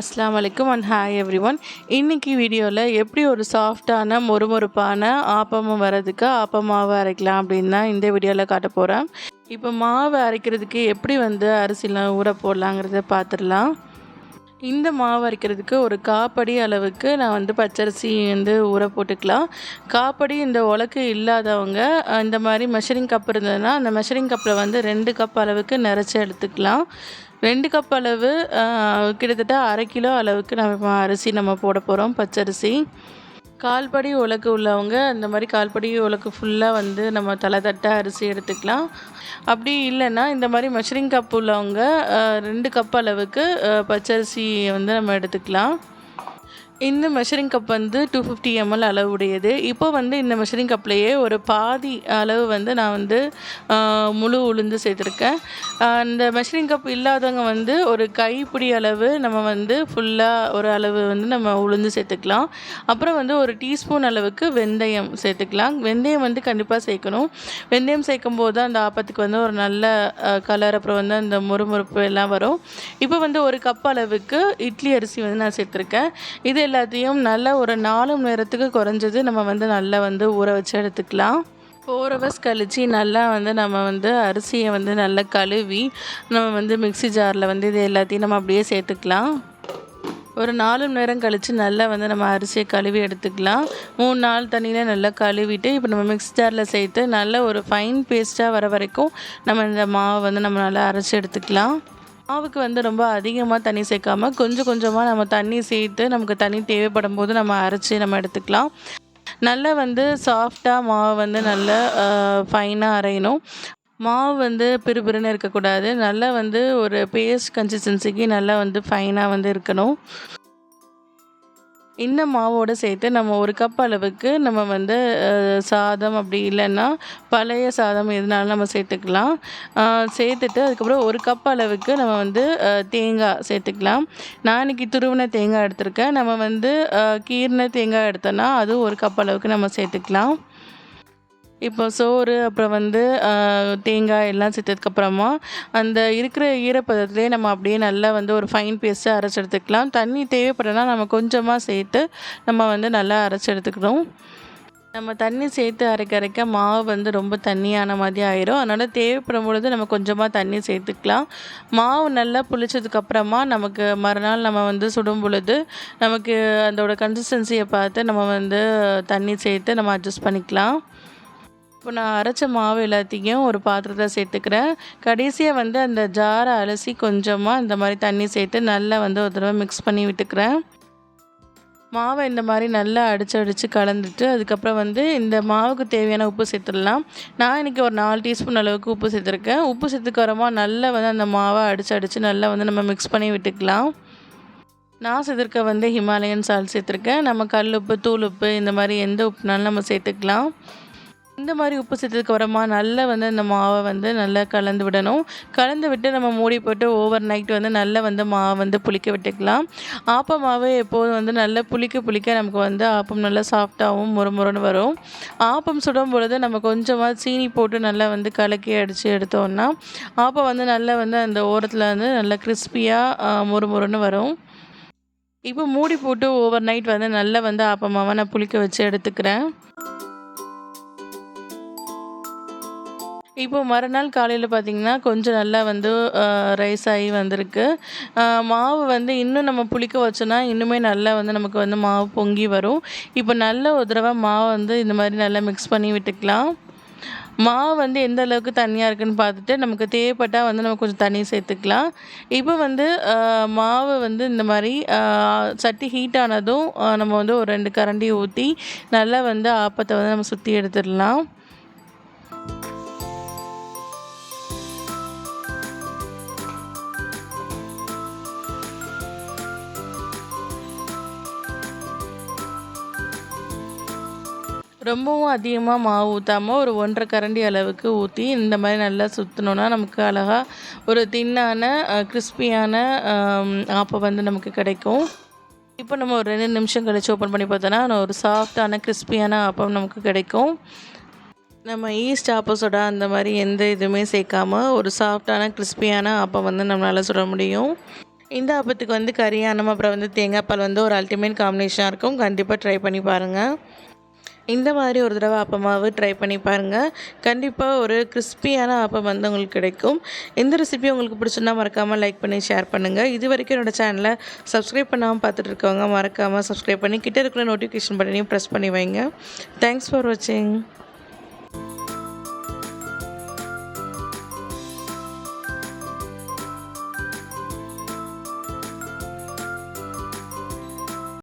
அஸ்லாம் அலைக்கும் and hi every one இன்றைக்கி வீடியோவில் எப்படி ஒரு சாஃப்டான மொறுமொறுப்பான ஆப்பமும் வரதுக்கு ஆப்பமாவை அரைக்கலாம் அப்படின்னு தான் இந்த வீடியோவில் காட்ட போகிறேன் இப்போ மாவு அரைக்கிறதுக்கு எப்படி வந்து அரிசிலாம் ஊற போடலாங்கிறத பார்த்துடலாம். இந்த மாவு அரைக்கிறதுக்கு ஒரு காப்படி அளவுக்கு நான் வந்து பச்சரிசி வந்து ஊற போட்டுக்கலாம். காப்படி இந்த உலக்கு இல்லாதவங்க இந்த மாதிரி மெஷரிங் கப் இருந்ததுன்னா அந்த மெஷரிங் கப்பில் வந்து ரெண்டு கப் அளவுக்கு நிறச்சி எடுத்துக்கலாம். ரெண்டு கப் அளவு கிட்டத்தட்ட அரை கிலோ அளவுக்கு நம்ம அரிசி நம்ம போட போகிறோம் பச்சரிசி. கால்படி உலக்கு உள்ளவங்க இந்த மாதிரி கால்படி உலக்கு ஃபுல்லாக வந்து நம்ம தலை தட்ட அரிசி எடுத்துக்கலாம். அப்படி இல்லைன்னா இந்த மாதிரி மெஷரிங் கப் உள்ளவங்க ரெண்டு கப் அளவுக்கு பச்சரிசி வந்து நம்ம எடுத்துக்கலாம். இந்த மெஷரிங் கப் வந்து டூ ஃபிஃப்டி எம்எல் அளவுடையது. இப்போ வந்து இந்த மெஷரிங் கப்லேயே ஒரு பாதி அளவு வந்து நான் வந்து முழு உளுந்து சேர்த்துருக்கேன். இந்த மெஷரிங் கப் இல்லாதவங்க வந்து ஒரு கைப்பிடி அளவு நம்ம வந்து ஃபுல்லாக ஒரு அளவு வந்து நம்ம உளுந்து சேர்த்துக்கலாம். அப்புறம் வந்து ஒரு டீஸ்பூன் அளவுக்கு வெந்தயம் சேர்த்துக்கலாம். வெந்தயம் வந்து கண்டிப்பாக சேர்க்கணும். வெந்தயம் சேர்க்கும் போது தான் அந்த ஆப்பத்துக்கு வந்து ஒரு நல்ல கலர் அப்புறம் வந்து அந்த முறுமுறுப்பு எல்லாம் வரும். இப்போ வந்து ஒரு கப் அளவுக்கு இட்லி அரிசி வந்து நான் சேர்த்துருக்கேன். இது எல்லாத்தையும் நல்லா ஒரு நாலு மணி நேரத்துக்கு குறைஞ்சது நம்ம வந்து நல்லா வந்து ஊற வச்சு எடுத்துக்கலாம். ஃபோர் ஹவர்ஸ் கழித்து நல்லா வந்து நம்ம வந்து அரிசியை வந்து நல்லா கழுவி நம்ம வந்து மிக்ஸி ஜாரில் வந்து இது எல்லாத்தையும் நம்ம அப்படியே சேர்த்துக்கலாம். ஒரு நாலு மணி நேரம் கழித்து நல்லா வந்து நம்ம அரிசியை கழுவி எடுத்துக்கலாம். மூணு நாள் தண்ணியில் நல்லா கழுவிட்டு இப்போ நம்ம மிக்ஸி ஜாரில் சேர்த்து நல்ல ஒரு ஃபைன் பேஸ்ட்டாக வர வரைக்கும் நம்ம இந்த மாவை வந்து நம்ம நல்லா அரைச்சி எடுத்துக்கலாம். மாவுக்கு வந்து ரொம்ப அதிகமாக தண்ணி சேர்க்காம கொஞ்சம் கொஞ்சமாக நம்ம தண்ணி சேர்த்து நமக்கு தண்ணி தேவைப்படும் போது நம்ம அரைச்சி நம்ம எடுத்துக்கலாம். நல்லா வந்து சாஃப்டாக மாவு வந்து நல்லா ஃபைனாக அரையணும். மாவு வந்து பிறுபிறுன்னு இருக்கக்கூடாது. நல்லா வந்து ஒரு பேஸ்ட் கன்சிஸ்டன்சிக்கு நல்லா வந்து ஃபைனாக வந்து இருக்கணும். இந்த மாவோடு சேர்த்து நம்ம ஒரு கப் அளவுக்கு நம்ம வந்து சாதம் அப்படி இல்லைன்னா பழைய சாதம் எதுனாலும் நம்ம சேர்த்துக்கலாம். சேர்த்துட்டு அதுக்கப்புறம் ஒரு கப் அளவுக்கு நம்ம வந்து தேங்காய் சேர்த்துக்கலாம். நான் இன்றைக்கி துருவின தேங்காய் எடுத்திருக்கேன். நம்ம வந்து கீர்ன தேங்காய் எடுத்தோன்னா அது ஒரு கப் அளவுக்கு நம்ம சேர்த்துக்கலாம். இப்போ சோறு அப்புறம் வந்து தேங்காய் எல்லாம் சேர்த்ததுக்கப்புறமா அந்த இருக்கிற ஈரப்பதத்திலே நம்ம அப்படியே நல்லா வந்து ஒரு ஃபைன் பேஸ்ட்டாக அரைச்சி எடுத்துக்கலாம். தண்ணி தேவைப்படனா நம்ம கொஞ்சமாக சேர்த்து நம்ம வந்து நல்லா அரைச்சி எடுத்துக்கிறோம் நம்ம தண்ணி சேர்த்து அரைக்க அரைக்க மாவு வந்து ரொம்ப தண்ணியான மாதிரி ஆயிரும். அதனால் தேவைப்படும் பொழுது நம்ம கொஞ்சமாக தண்ணி சேர்த்துக்கலாம். மாவு நல்லா புளிச்சதுக்கப்புறமா நமக்கு மறுநாள் நம்ம வந்து சுடும் பொழுது நமக்கு அதோட கன்சிஸ்டன்சியை பார்த்து நம்ம வந்து தண்ணி சேர்த்து நம்ம அட்ஜஸ்ட் பண்ணிக்கலாம். இப்போ நான் அரைச்ச மாவு எல்லாத்தையும் ஒரு பாத்திரத்தில் சேர்த்துக்கிறேன். கடைசியாக வந்து அந்த ஜாரை அலசி கொஞ்சமாக இந்த மாதிரி தண்ணி சேர்த்து நல்லா வந்து ஒரு தடவை மிக்ஸ் பண்ணி விட்டுக்கிறேன். மாவை இந்த மாதிரி நல்லா அடித்து அடித்து கலந்துட்டு அதுக்கப்புறம் வந்து இந்த மாவுக்கு தேவையான உப்பு சேர்த்துடலாம். நான் இன்றைக்கி ஒரு நாலு டீஸ்பூன் அளவுக்கு உப்பு சேர்த்துருக்கேன். உப்பு சேர்த்துக்கறமா நல்லா வந்து அந்த மாவை அடித்து அடித்து நல்லா வந்து நம்ம மிக்ஸ் பண்ணி விட்டுக்கலாம். நான் சேர்த்துருக்க வந்து ஹிமாலயன் சால்ட் சேர்த்துருக்கேன். நம்ம கல் உப்பு தூள் உப்பு இந்த மாதிரி எந்த உப்புனாலும் நம்ம சேர்த்துக்கலாம். இந்த மாதிரி உப்பு சேர்த்ததுக்கு அப்புறமா நல்லா வந்து இந்த மாவை வந்து நல்லா கலந்து விடணும். கலந்து விட்டு நம்ம மூடி போட்டு ஓவர் நைட் வந்து நல்லா வந்து மாவை வந்து புளிக்க விட்டுக்கலாம். ஆப்ப மாவு எப்போதும் வந்து நல்லா புளிக்க புளிக்க நமக்கு வந்து ஆப்பம் நல்லா சாஃப்டாகவும் முறுமுறுன்னு வரும். ஆப்பம் சுடும் பொழுது நம்ம கொஞ்சமாக சீனி போட்டு நல்லா வந்து கலக்கி அடித்து எடுத்தோம்னா ஆப்பம் வந்து நல்லா வந்து அந்த ஓரத்தில் வந்து நல்லா கிறிஸ்பியாக முறுமுறுன்னு வரும். இப்போ மூடி போட்டு ஓவர் நைட் வந்து நல்லா வந்து ஆப்பமாவை நான் புளிக்க வச்சு எடுத்துக்கிறேன். இப்போ மறுநாள் காலையில் பார்த்தீங்கன்னா கொஞ்சம் நல்லா வந்து ரைஸ் ஆகி வந்திருக்கு. மாவு வந்து இன்னும் நம்ம புளிக்க வச்சோன்னா இன்னுமே நல்லா வந்து நமக்கு வந்து மாவு பொங்கி வரும். இப்போ நல்ல ஒரு தடவை மாவை வந்து இந்த மாதிரி நல்லா மிக்ஸ் பண்ணி விட்டுக்கலாம். மாவு வந்து எந்த அளவுக்கு தண்ணியாக இருக்குன்னு பார்த்துட்டு நமக்கு தேவைப்பட்டால் வந்து நம்ம கொஞ்சம் தண்ணி சேர்த்துக்கலாம். இப்போ வந்து மாவு வந்து இந்த மாதிரி சட்டி ஹீட் ஆனதும் நம்ம வந்து ஒரு ரெண்டு கரண்டி ஊற்றி நல்லா வந்து ஆப்பத்தை வந்து நம்ம சுற்றி எடுத்துடலாம். ரொம்பவும் அதிகமாக மாவு ஊற்றாமல் ஒரு ஒன்றரை கரண்டி அளவுக்கு ஊற்றி இந்த மாதிரி நல்லா சுற்றினோன்னா நமக்கு அழகாக ஒரு தின்னான கிறிஸ்பியான ஆப்பம் வந்து நமக்கு கிடைக்கும். இப்போ நம்ம ஒரு ரெண்டு நிமிஷம் கழித்து ஓப்பன் பண்ணி பார்த்தோன்னா ஒரு சாஃப்டான கிறிஸ்பியான ஆப்பம் நமக்கு கிடைக்கும். நம்ம ஈஸ்ட் ஆப்போசோட அந்த மாதிரி எந்த இதுவுமே சேர்க்காம ஒரு சாஃப்டான கிறிஸ்பியான ஆப்பம் வந்து நம்மளால் சுட முடியும். இந்த ஆப்பத்துக்கு வந்து கறி அப்புறம் வந்து தேங்காய் பால் வந்து ஒரு அல்டிமேட் காம்பினேஷனாக இருக்கும். கண்டிப்பாக ட்ரை பண்ணி பாருங்கள் இந்த மாதிரி ஒரு தடவை ஆப்பமாவு ட்ரை பண்ணி பாருங்கள் கண்டிப்பாக ஒரு கிறிஸ்பியான ஆப்பம் வந்து உங்களுக்கு கிடைக்கும். இந்த ரெசிபி உங்களுக்கு பிடிச்சிருந்தா மறக்காமல் லைக் பண்ணி ஷேர் பண்ணுங்கள் இது வரைக்கும் என்னோடய சேனலை சப்ஸ்கிரைப் பண்ணாமல் பார்த்துட்டு இருக்கவங்க மறக்காமல் சப்ஸ்கிரைப் பண்ணி கிட்ட இருக்கிற நோட்டிஃபிகேஷன் பட்டனையும் ப்ரெஸ் பண்ணி வைங்க. தேங்க்ஸ் ஃபார் வாட்சிங்